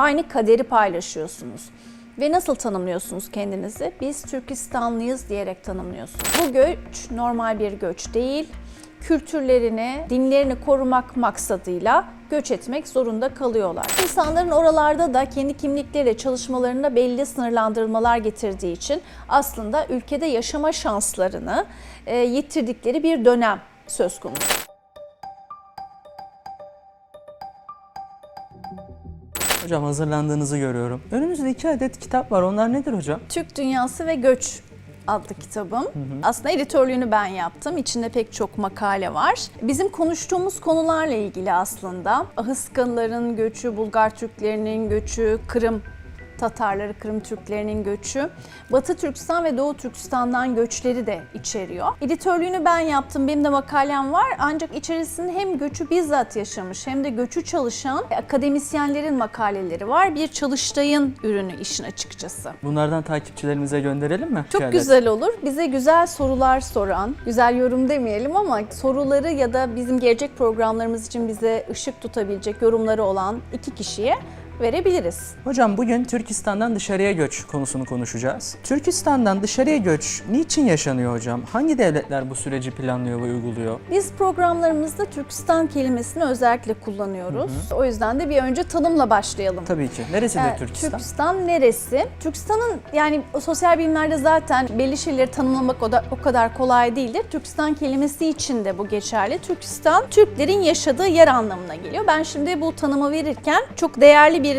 Aynı kaderi paylaşıyorsunuz. Ve nasıl tanımlıyorsunuz kendinizi? Biz Türkistanlıyız diyerek tanımlıyorsunuz. Bu göç normal bir göç değil. Kültürlerini, dinlerini korumak maksadıyla göç etmek zorunda kalıyorlar. İnsanların oralarda da kendi kimlikleriyle çalışmalarında belli sınırlandırmalar getirdiği için aslında ülkede yaşama şanslarını e, yitirdikleri bir dönem söz konusu. Hocam hazırlandığınızı görüyorum. Önünüzde iki adet kitap var. Onlar nedir hocam? Türk Dünyası ve Göç adlı kitabım. Aslında editörlüğünü ben yaptım. İçinde pek çok makale var. Bizim konuştuğumuz konularla ilgili aslında. Ahıskalıların göçü, Bulgar Türklerinin göçü, Kırım Tatarları, Kırım Türklerinin göçü, Batı Türkistan ve Doğu Türkistan'dan göçleri de içeriyor. Editörlüğünü ben yaptım, benim de makalem var. Ancak içerisinde hem göçü bizzat yaşamış hem de göçü çalışan akademisyenlerin makaleleri var. Bir çalıştayın ürünü işin açıkçası. Bunlardan takipçilerimize gönderelim mi? Çok güzel olur. Bize güzel sorular soran, güzel yorum demeyelim ama soruları ya da bizim gelecek programlarımız için bize ışık tutabilecek yorumları olan iki kişiye verebiliriz. Hocam bugün Türkistan'dan dışarıya göç konusunu konuşacağız. Türkistan'dan dışarıya göç niçin yaşanıyor hocam? Hangi devletler bu süreci planlıyor ve uyguluyor? Biz programlarımızda Türkistan kelimesini özellikle kullanıyoruz. O yüzden de bir önce tanımla başlayalım. Tabii ki. Neresidir Ee, Türkistan? Türkistan neresi? Türkistan'ın yani sosyal bilimlerde zaten belli şeyleri tanımlamak o, da, o kadar kolay değildir. Türkistan kelimesi için de bu geçerli. Türkistan Türklerin yaşadığı yer anlamına geliyor. Ben şimdi bu tanımı verirken çok değerli birinden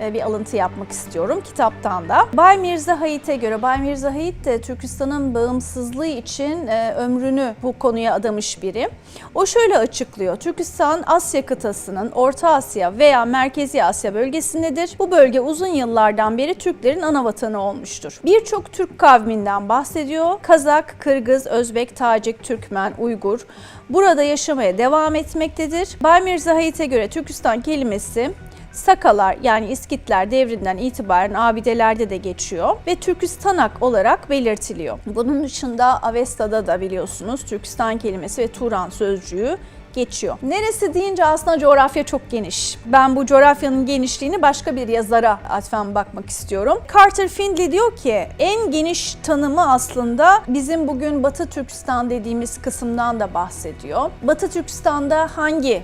e, bir alıntı yapmak istiyorum kitaptan da. Bay Mirza Hait'e göre Bay Mirza Hait de Türkistan'ın bağımsızlığı için e, ömrünü bu konuya adamış biri. O şöyle açıklıyor. Türkistan Asya kıtasının Orta Asya veya Merkezi Asya bölgesindedir. Bu bölge uzun yıllardan beri Türklerin ana vatanı olmuştur. Birçok Türk kavminden bahsediyor. Kazak, Kırgız, Özbek, Tacik, Türkmen, Uygur burada yaşamaya devam etmektedir. Bay Mirza Hait'e göre Türkistan kelimesi Sakalar yani İskitler devrinden itibaren abidelerde de geçiyor ve Türkistanak olarak belirtiliyor. Bunun dışında Avesta'da da biliyorsunuz Türkistan kelimesi ve Turan sözcüğü geçiyor. Neresi deyince aslında coğrafya çok geniş. Ben bu coğrafyanın genişliğini başka bir yazara atfen bakmak istiyorum. Carter Findlay diyor ki en geniş tanımı aslında bizim bugün Batı Türkistan dediğimiz kısımdan da bahsediyor. Batı Türkistan'da hangi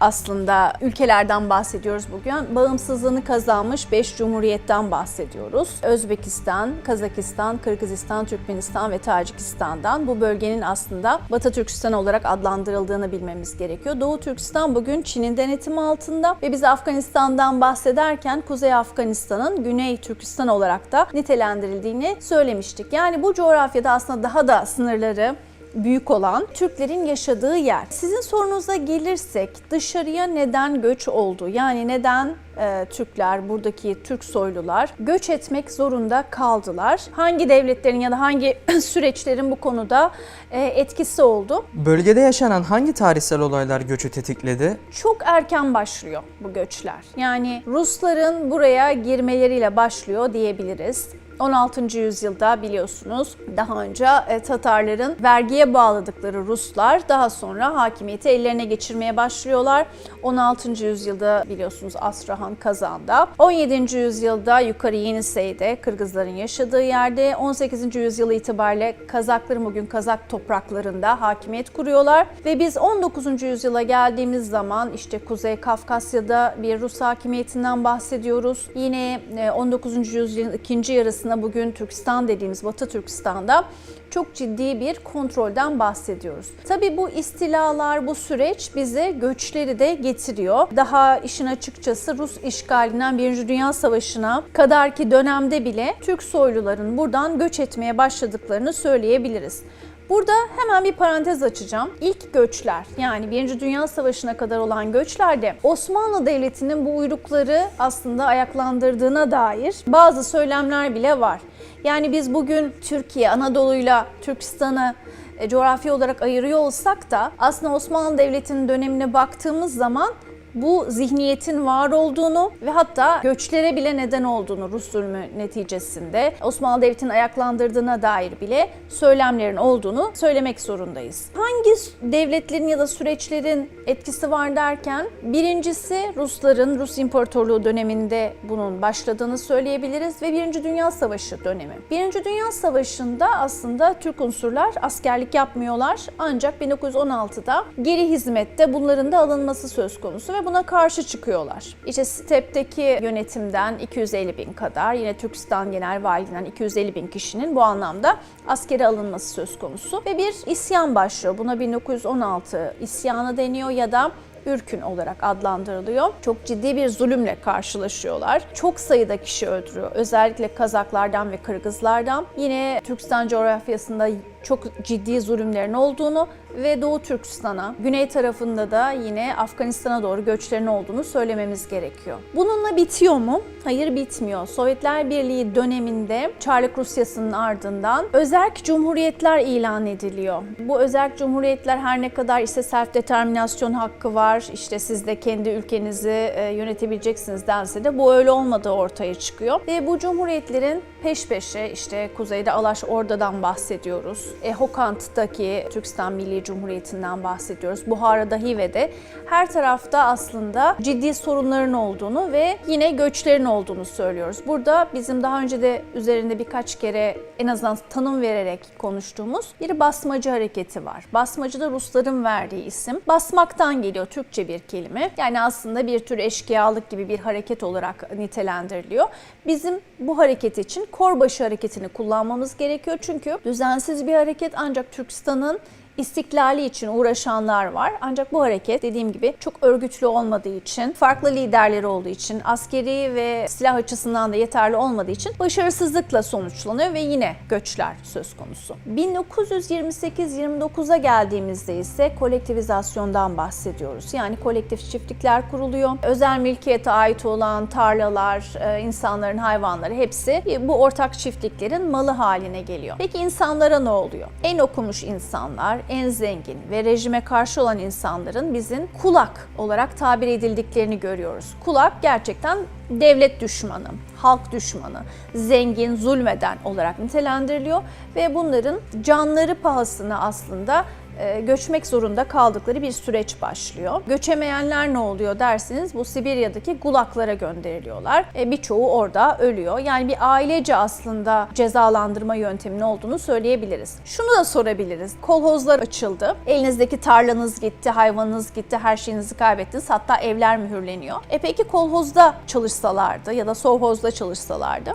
aslında ülkelerden bahsediyoruz bugün. Bağımsızlığını kazanmış 5 cumhuriyetten bahsediyoruz. Özbekistan, Kazakistan, Kırgızistan, Türkmenistan ve Tacikistan'dan bu bölgenin aslında Batı Türkistan olarak adlandırıldığını bilmemiz gerekiyor. Doğu Türkistan bugün Çin'in denetimi altında ve biz Afganistan'dan bahsederken Kuzey Afganistan'ın Güney Türkistan olarak da nitelendirildiğini söylemiştik. Yani bu coğrafyada aslında daha da sınırları büyük olan Türklerin yaşadığı yer. Sizin sorunuza gelirsek dışarıya neden göç oldu? Yani neden e, Türkler, buradaki Türk soylular göç etmek zorunda kaldılar? Hangi devletlerin ya da hangi süreçlerin bu konuda e, etkisi oldu? Bölgede yaşanan hangi tarihsel olaylar göçü tetikledi? Çok erken başlıyor bu göçler. Yani Rusların buraya girmeleriyle başlıyor diyebiliriz. 16. yüzyılda biliyorsunuz daha önce e, Tatarların vergiye bağladıkları Ruslar daha sonra hakimiyeti ellerine geçirmeye başlıyorlar. 16. yüzyılda biliyorsunuz Astrahan Kazan'da. 17. yüzyılda yukarı Yenisey'de Kırgızların yaşadığı yerde 18. yüzyıl itibariyle Kazakların bugün Kazak topraklarında hakimiyet kuruyorlar ve biz 19. yüzyıla geldiğimiz zaman işte Kuzey Kafkasya'da bir Rus hakimiyetinden bahsediyoruz. Yine e, 19. yüzyılın ikinci yarısında bugün Türkistan dediğimiz Batı Türkistan'da çok ciddi bir kontrolden bahsediyoruz. Tabii bu istilalar, bu süreç bize göçleri de getiriyor. Daha işin açıkçası Rus işgalinden Birinci Dünya Savaşı'na kadarki dönemde bile Türk soyluların buradan göç etmeye başladıklarını söyleyebiliriz. Burada hemen bir parantez açacağım. İlk göçler yani Birinci Dünya Savaşı'na kadar olan göçlerde Osmanlı Devleti'nin bu uyrukları aslında ayaklandırdığına dair bazı söylemler bile var. Yani biz bugün Türkiye, Anadolu'yla Türkistan'ı e, coğrafi olarak ayırıyor olsak da aslında Osmanlı Devleti'nin dönemine baktığımız zaman bu zihniyetin var olduğunu ve hatta göçlere bile neden olduğunu Rus zulmü neticesinde Osmanlı Devleti'nin ayaklandırdığına dair bile söylemlerin olduğunu söylemek zorundayız. Hangi devletlerin ya da süreçlerin etkisi var derken birincisi Rusların Rus İmparatorluğu döneminde bunun başladığını söyleyebiliriz ve Birinci Dünya Savaşı dönemi. Birinci Dünya Savaşı'nda aslında Türk unsurlar askerlik yapmıyorlar ancak 1916'da geri hizmette bunların da alınması söz konusu ve buna karşı çıkıyorlar. İşte Step'teki yönetimden 250 bin kadar yine Türkistan Genel Valiliğinden 250 bin kişinin bu anlamda askere alınması söz konusu ve bir isyan başlıyor. Buna 1916 isyanı deniyor ya da ürkün olarak adlandırılıyor. Çok ciddi bir zulümle karşılaşıyorlar. Çok sayıda kişi öldürüyor. Özellikle Kazaklardan ve Kırgızlardan. Yine Türkistan coğrafyasında çok ciddi zulümlerin olduğunu ve Doğu Türkistan'a, güney tarafında da yine Afganistan'a doğru göçlerin olduğunu söylememiz gerekiyor. Bununla bitiyor mu? Hayır bitmiyor. Sovyetler Birliği döneminde Çarlık Rusyası'nın ardından özerk cumhuriyetler ilan ediliyor. Bu özerk cumhuriyetler her ne kadar işte self determinasyon hakkı var, işte siz de kendi ülkenizi e, yönetebileceksiniz dense de bu öyle olmadığı ortaya çıkıyor. Ve bu cumhuriyetlerin peş peşe işte kuzeyde Alaş Orda'dan bahsediyoruz. E, Hokant'taki Türkistan Milli Cumhuriyeti'nden bahsediyoruz. Buhara'da, Hive'de her tarafta aslında ciddi sorunların olduğunu ve yine göçlerin olduğunu söylüyoruz. Burada bizim daha önce de üzerinde birkaç kere en azından tanım vererek konuştuğumuz bir basmacı hareketi var. Basmacı da Rusların verdiği isim. Basmaktan geliyor Türkçe bir kelime. Yani aslında bir tür eşkıyalık gibi bir hareket olarak nitelendiriliyor. Bizim bu hareket için Korbaşı hareketini kullanmamız gerekiyor. Çünkü düzensiz bir hareket ancak Türkistan'ın istiklali için uğraşanlar var. Ancak bu hareket dediğim gibi çok örgütlü olmadığı için, farklı liderleri olduğu için, askeri ve silah açısından da yeterli olmadığı için başarısızlıkla sonuçlanıyor ve yine göçler söz konusu. 1928-29'a geldiğimizde ise kolektivizasyondan bahsediyoruz. Yani kolektif çiftlikler kuruluyor. Özel mülkiyete ait olan tarlalar, e, insanların hayvanları hepsi bu ortak çiftliklerin malı haline geliyor. Peki insanlara ne oluyor? En okumuş insanlar, en zengin ve rejime karşı olan insanların bizim kulak olarak tabir edildiklerini görüyoruz. Kulak gerçekten devlet düşmanı, halk düşmanı, zengin, zulmeden olarak nitelendiriliyor ve bunların canları pahasına aslında göçmek zorunda kaldıkları bir süreç başlıyor. Göçemeyenler ne oluyor dersiniz bu Sibirya'daki gulaklara gönderiliyorlar. E, birçoğu orada ölüyor. Yani bir ailece aslında cezalandırma yönteminin olduğunu söyleyebiliriz. Şunu da sorabiliriz. Kolhozlar açıldı. Elinizdeki tarlanız gitti, hayvanınız gitti, her şeyinizi kaybettiniz. Hatta evler mühürleniyor. E peki kolhozda çalışsalardı ya da sovhozda çalışsalardı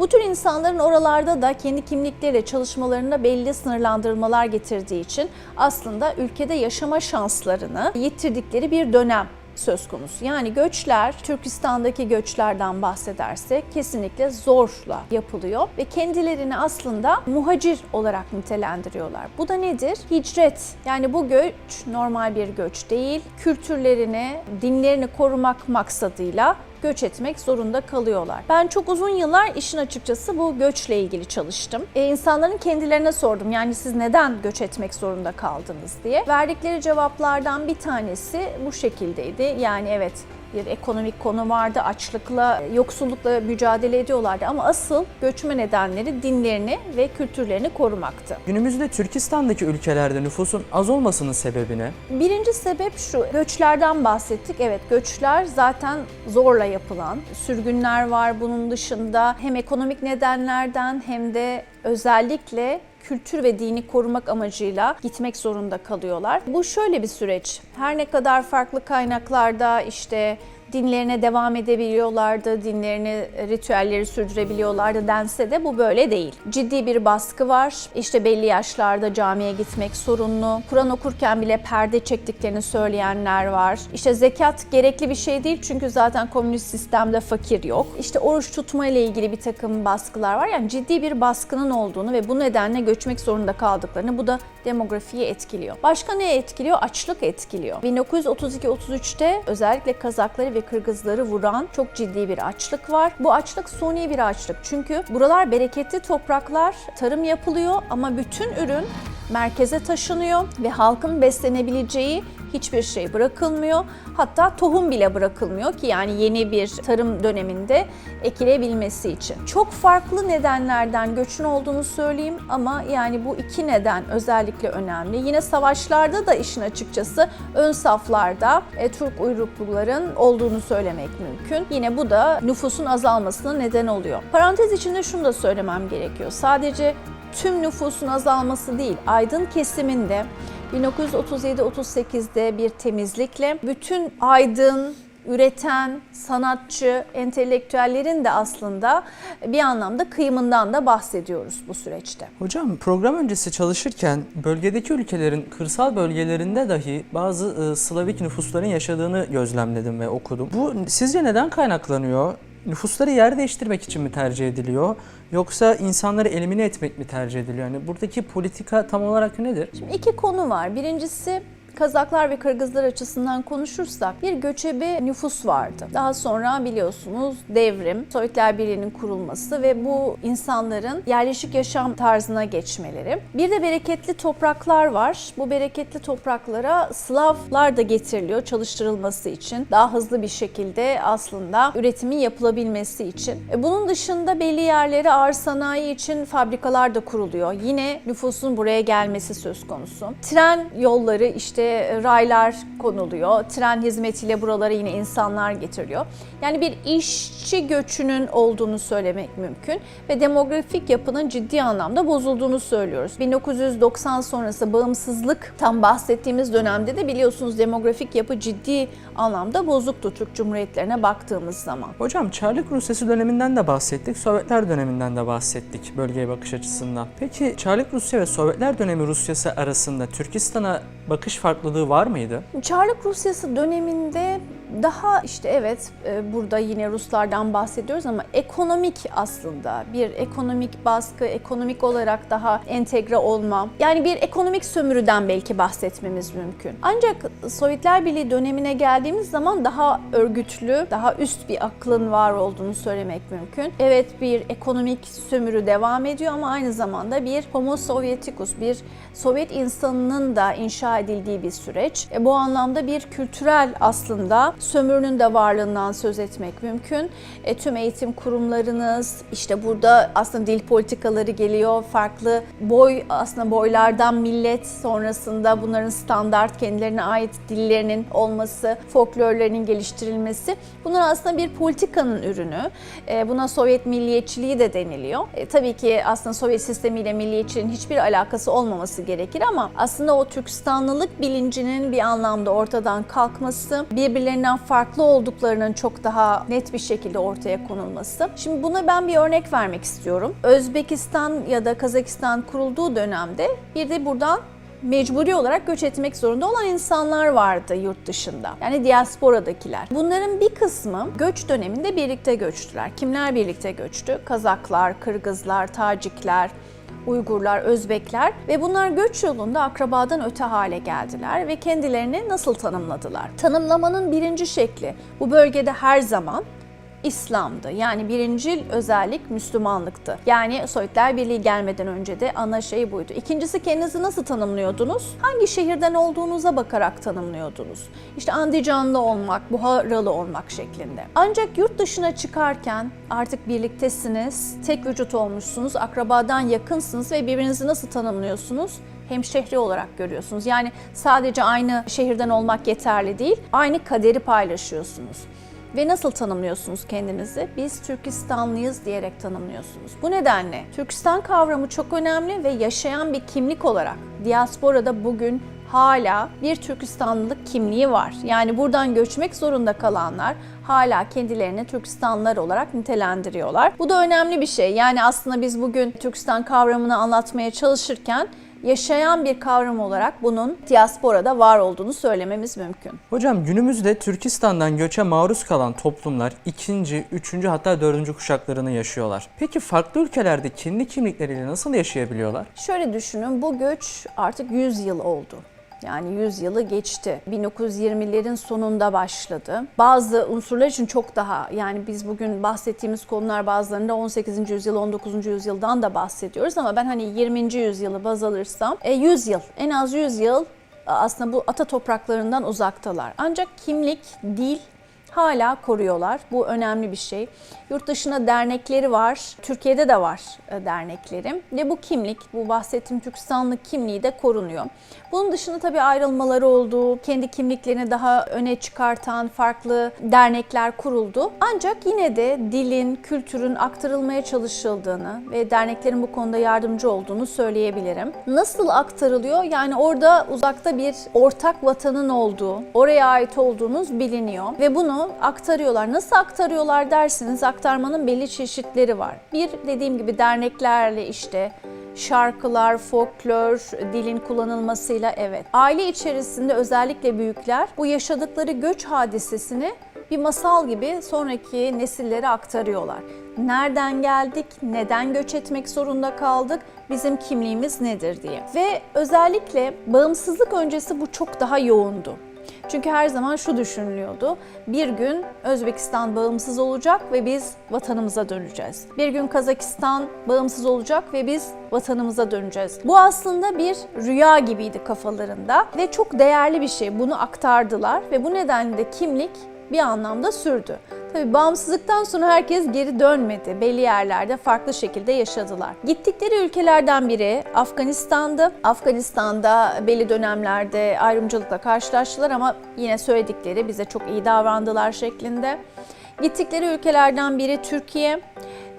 bu tür insanların oralarda da kendi kimlikleriyle çalışmalarında belli sınırlandırmalar getirdiği için aslında ülkede yaşama şanslarını yitirdikleri bir dönem söz konusu. Yani göçler, Türkistan'daki göçlerden bahsedersek kesinlikle zorla yapılıyor ve kendilerini aslında muhacir olarak nitelendiriyorlar. Bu da nedir? Hicret. Yani bu göç normal bir göç değil. Kültürlerini, dinlerini korumak maksadıyla göç etmek zorunda kalıyorlar. Ben çok uzun yıllar işin açıkçası bu göçle ilgili çalıştım. E, insanların kendilerine sordum yani siz neden göç etmek zorunda kaldınız diye. Verdikleri cevaplardan bir tanesi bu şekildeydi. Yani evet bir ekonomik konu vardı, açlıkla, yoksullukla mücadele ediyorlardı ama asıl göçme nedenleri dinlerini ve kültürlerini korumaktı. Günümüzde Türkistan'daki ülkelerde nüfusun az olmasının sebebi ne? Birinci sebep şu, göçlerden bahsettik. Evet göçler zaten zorla yapılan, sürgünler var bunun dışında hem ekonomik nedenlerden hem de özellikle kültür ve dini korumak amacıyla gitmek zorunda kalıyorlar. Bu şöyle bir süreç. Her ne kadar farklı kaynaklarda işte dinlerine devam edebiliyorlardı, dinlerini, ritüelleri sürdürebiliyorlardı dense de bu böyle değil. Ciddi bir baskı var. İşte belli yaşlarda camiye gitmek sorunlu. Kur'an okurken bile perde çektiklerini söyleyenler var. İşte zekat gerekli bir şey değil çünkü zaten komünist sistemde fakir yok. İşte oruç tutma ile ilgili bir takım baskılar var. Yani ciddi bir baskının olduğunu ve bu nedenle göçmek zorunda kaldıklarını bu da demografiyi etkiliyor. Başka ne etkiliyor? Açlık etkiliyor. 1932-33'te özellikle Kazakları ve Kırgızları vuran çok ciddi bir açlık var. Bu açlık suni bir açlık. Çünkü buralar bereketli topraklar, tarım yapılıyor ama bütün ürün merkeze taşınıyor ve halkın beslenebileceği hiçbir şey bırakılmıyor. Hatta tohum bile bırakılmıyor ki yani yeni bir tarım döneminde ekilebilmesi için. Çok farklı nedenlerden göçün olduğunu söyleyeyim ama yani bu iki neden özellikle önemli. Yine savaşlarda da işin açıkçası ön saflarda e, Türk uyrukluların olduğunu söylemek mümkün. Yine bu da nüfusun azalmasına neden oluyor. Parantez içinde şunu da söylemem gerekiyor. Sadece tüm nüfusun azalması değil, aydın kesiminde 1937-38'de bir temizlikle bütün aydın, üreten, sanatçı, entelektüellerin de aslında bir anlamda kıyımından da bahsediyoruz bu süreçte. Hocam program öncesi çalışırken bölgedeki ülkelerin kırsal bölgelerinde dahi bazı e, Slavik nüfusların yaşadığını gözlemledim ve okudum. Bu sizce neden kaynaklanıyor? Nüfusları yer değiştirmek için mi tercih ediliyor? Yoksa insanları elimine etmek mi tercih ediliyor? Yani buradaki politika tam olarak nedir? Şimdi iki konu var. Birincisi Kazaklar ve Kırgızlar açısından konuşursak bir göçebe nüfus vardı. Daha sonra biliyorsunuz devrim, Sovyetler Birliği'nin kurulması ve bu insanların yerleşik yaşam tarzına geçmeleri. Bir de bereketli topraklar var. Bu bereketli topraklara Slavlar da getiriliyor çalıştırılması için. Daha hızlı bir şekilde aslında üretimin yapılabilmesi için. E, Bunun dışında belli yerlere ağır sanayi için fabrikalar da kuruluyor. Yine nüfusun buraya gelmesi söz konusu. Tren yolları işte raylar konuluyor. Tren hizmetiyle buralara yine insanlar getiriliyor. Yani bir işçi göçünün olduğunu söylemek mümkün ve demografik yapının ciddi anlamda bozulduğunu söylüyoruz. 1990 sonrası bağımsızlık tam bahsettiğimiz dönemde de biliyorsunuz demografik yapı ciddi anlamda bozuktu Türk Cumhuriyetlerine baktığımız zaman. Hocam Çarlık Rusyası döneminden de bahsettik, Sovyetler döneminden de bahsettik bölgeye bakış açısından. Peki Çarlık Rusya ve Sovyetler dönemi Rusyası arasında Türkistan'a bakış farklılığı var mıydı? Çarlık Rusyası döneminde daha işte evet e, burada yine Ruslardan bahsediyoruz ama ekonomik aslında bir ekonomik baskı, ekonomik olarak daha entegre olma. Yani bir ekonomik sömürüden belki bahsetmemiz mümkün. Ancak Sovyetler Birliği dönemine geldiğimiz zaman daha örgütlü, daha üst bir aklın var olduğunu söylemek mümkün. Evet bir ekonomik sömürü devam ediyor ama aynı zamanda bir homo sovieticus, bir Sovyet insanının da inşa edildiği bir süreç. E, bu anlamda bir kültürel aslında sömürünün de varlığından söz etmek mümkün. E, tüm eğitim kurumlarınız, işte burada aslında dil politikaları geliyor. Farklı boy aslında boylardan millet sonrasında bunların standart kendilerine ait dillerinin olması, folklorlarının geliştirilmesi. Bunlar aslında bir politikanın ürünü. E, buna Sovyet milliyetçiliği de deniliyor. E, tabii ki aslında Sovyet sistemiyle milliyetçiliğin hiçbir alakası olmaması gerekir ama aslında o Türkistanlılık bilincinin bir anlamda ortadan kalkması, birbirlerinden farklı olduklarının çok daha net bir şekilde ortaya konulması. Şimdi buna ben bir örnek vermek istiyorum. Özbekistan ya da Kazakistan kurulduğu dönemde bir de buradan mecburi olarak göç etmek zorunda olan insanlar vardı yurt dışında. Yani diasporadakiler. Bunların bir kısmı göç döneminde birlikte göçtüler. Kimler birlikte göçtü? Kazaklar, Kırgızlar, Tacikler, Uygurlar, Özbekler ve bunlar göç yolunda akrabadan öte hale geldiler ve kendilerini nasıl tanımladılar? Tanımlamanın birinci şekli bu bölgede her zaman İslam'dı. Yani birincil özellik Müslümanlıktı. Yani Sovyetler Birliği gelmeden önce de ana şey buydu. İkincisi kendinizi nasıl tanımlıyordunuz? Hangi şehirden olduğunuza bakarak tanımlıyordunuz. İşte Andijanlı olmak, Buharalı olmak şeklinde. Ancak yurt dışına çıkarken artık birliktesiniz, tek vücut olmuşsunuz, akrabadan yakınsınız ve birbirinizi nasıl tanımlıyorsunuz? hemşehri olarak görüyorsunuz. Yani sadece aynı şehirden olmak yeterli değil, aynı kaderi paylaşıyorsunuz. Ve nasıl tanımlıyorsunuz kendinizi? Biz Türkistanlıyız diyerek tanımlıyorsunuz. Bu nedenle Türkistan kavramı çok önemli ve yaşayan bir kimlik olarak diasporada bugün hala bir Türkistanlılık kimliği var. Yani buradan göçmek zorunda kalanlar hala kendilerini Türkistanlılar olarak nitelendiriyorlar. Bu da önemli bir şey. Yani aslında biz bugün Türkistan kavramını anlatmaya çalışırken yaşayan bir kavram olarak bunun diasporada var olduğunu söylememiz mümkün. Hocam günümüzde Türkistan'dan göçe maruz kalan toplumlar ikinci, üçüncü hatta dördüncü kuşaklarını yaşıyorlar. Peki farklı ülkelerde kendi kimlikleriyle nasıl yaşayabiliyorlar? Şöyle düşünün bu göç artık 100 yıl oldu. Yani 100 yılı geçti. 1920'lerin sonunda başladı. Bazı unsurlar için çok daha yani biz bugün bahsettiğimiz konular bazılarında 18. yüzyıl, 19. yüzyıldan da bahsediyoruz ama ben hani 20. yüzyılı baz alırsam e, 100 yıl, en az 100 yıl aslında bu ata topraklarından uzaktalar. Ancak kimlik, dil hala koruyorlar. Bu önemli bir şey. Yurt dışında dernekleri var. Türkiye'de de var e, derneklerim. Ve bu kimlik, bu bahsettiğim Türkistanlı kimliği de korunuyor. Bunun dışında tabii ayrılmaları oldu. Kendi kimliklerini daha öne çıkartan farklı dernekler kuruldu. Ancak yine de dilin, kültürün aktarılmaya çalışıldığını ve derneklerin bu konuda yardımcı olduğunu söyleyebilirim. Nasıl aktarılıyor? Yani orada uzakta bir ortak vatanın olduğu, oraya ait olduğunuz biliniyor ve bunu aktarıyorlar. Nasıl aktarıyorlar dersiniz aktarmanın belli çeşitleri var. Bir dediğim gibi derneklerle işte şarkılar, folklor, dilin kullanılmasıyla evet. Aile içerisinde özellikle büyükler bu yaşadıkları göç hadisesini bir masal gibi sonraki nesillere aktarıyorlar. Nereden geldik, neden göç etmek zorunda kaldık, bizim kimliğimiz nedir diye. Ve özellikle bağımsızlık öncesi bu çok daha yoğundu. Çünkü her zaman şu düşünülüyordu. Bir gün Özbekistan bağımsız olacak ve biz vatanımıza döneceğiz. Bir gün Kazakistan bağımsız olacak ve biz vatanımıza döneceğiz. Bu aslında bir rüya gibiydi kafalarında ve çok değerli bir şey. Bunu aktardılar ve bu nedenle de kimlik bir anlamda sürdü. Tabii bağımsızlıktan sonra herkes geri dönmedi. Belli yerlerde farklı şekilde yaşadılar. Gittikleri ülkelerden biri Afganistan'dı. Afganistan'da belli dönemlerde ayrımcılıkla karşılaştılar ama yine söyledikleri bize çok iyi davrandılar şeklinde. Gittikleri ülkelerden biri Türkiye.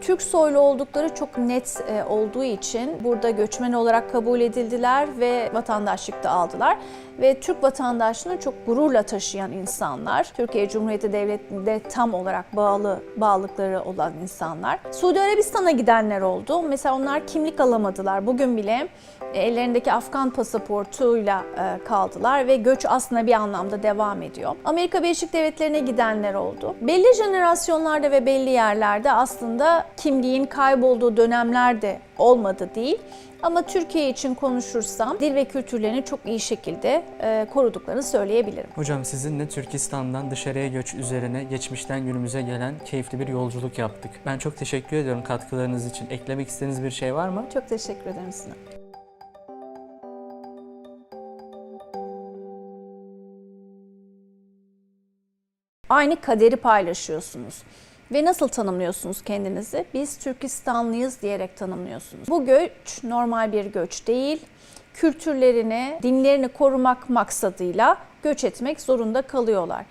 Türk soylu oldukları çok net e, olduğu için burada göçmen olarak kabul edildiler ve vatandaşlık da aldılar. Ve Türk vatandaşlığını çok gururla taşıyan insanlar. Türkiye Cumhuriyeti Devleti'nde tam olarak bağlı bağlılıkları olan insanlar. Suudi Arabistan'a gidenler oldu. Mesela onlar kimlik alamadılar. Bugün bile ellerindeki Afgan pasaportuyla e, kaldılar ve göç aslında bir anlamda devam ediyor. Amerika Birleşik Devletleri'ne gidenler oldu. Belli jenerasyonlarda ve belli yerlerde aslında kimliğin kaybolduğu dönemler de olmadı değil. Ama Türkiye için konuşursam dil ve kültürlerini çok iyi şekilde e, koruduklarını söyleyebilirim. Hocam sizinle Türkistan'dan dışarıya göç üzerine geçmişten günümüze gelen keyifli bir yolculuk yaptık. Ben çok teşekkür ediyorum katkılarınız için. Eklemek istediğiniz bir şey var mı? Çok teşekkür ederim size. Aynı kaderi paylaşıyorsunuz. Ve nasıl tanımlıyorsunuz kendinizi? Biz Türkistanlıyız diyerek tanımlıyorsunuz. Bu göç normal bir göç değil. Kültürlerini, dinlerini korumak maksadıyla göç etmek zorunda kalıyorlar.